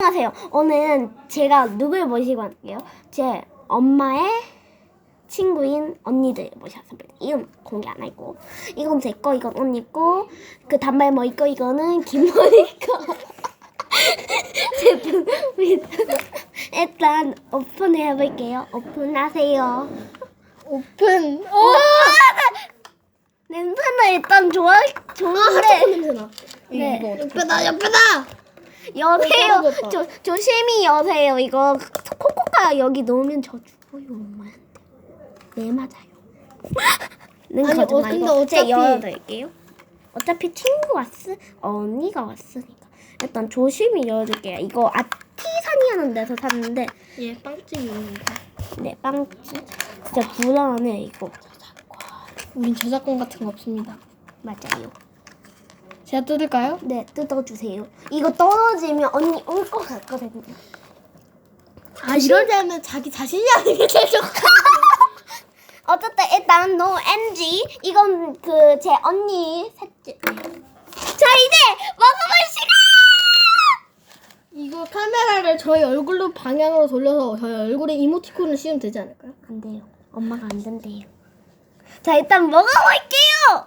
안녕하세요. 오늘은 제가 누굴 모시고 왔게요? 제 엄마의 친구인 언니들 모셨습니다. 이건 공개 안 하고 이건 제 거, 이건 언니 거, 그 단발 머리 거, 이거는 김머리 거. 제품입니다. 일단 오픈을 해볼게요. 오픈하세요. 오픈. 어! 냄새는 일단 좋아, 좋은데 냄새나. 네. 옆에다 옆에다. 여세요. 어, 떨어졌다. 조, 조심히 여세요. 이거 코코카 여기 넣으면 저 죽어요, 엄마한테. 네 맞아요. 는 아니, 거짓말. 어, 근데 이거 어차피- 열어드릴게요. 어차피 친구 왔으, 언니가 왔으니까 일단 조심히 열어줄게요. 이거 아티산이라는 데서 샀는데 예, 빵집입니다. 네 빵집 진짜 불안해 이거. 우린 저작권 같은 거 없습니다. 맞아요. 제가 뜯을까요? 네 뜯어주세요. 이거 떨어지면 언니 울 것 같거든요. 아 이럴 때는 자기 자신이 하는 게 제일 좋아. 어쨌든 일단 no NG 이건 그 제 언니 셋째 자 이제 먹어볼 시간 이거 카메라를 저희 얼굴로 방향으로 돌려서 저희 얼굴에 이모티콘을 씌우면 되지 않을까요? 안 돼요 엄마가 안 된대요 자 일단 먹어볼게요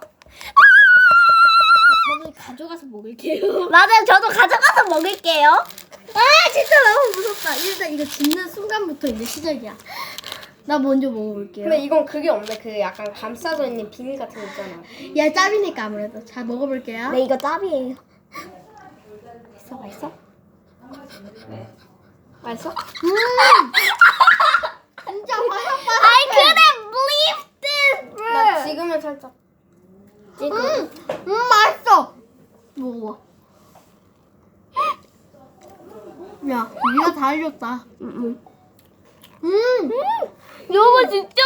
가져가서 먹을게요. 맞아요 저도 가져가서 먹을게요 아 진짜 너무 무섭다. 일단 이거 짓는 순간부터 이제 시작이야. 나 먼저 먹어볼게요. 근데 이건 그게 없네. 그 약간 감싸져 있는 비닐 같은 거 있잖아. 야 짭이니까 아무래도. 자 먹어볼게요. 네 이거 짭이에요 맛있어 맛있어? 맛있어? 음! 진짜 맛있다. I couldn't believe this 나 지금은 살짝. 음, 음 맛있어. 먹어봐. 야, 위가 다 알렸다. 음, 음. 음, 이거 진짜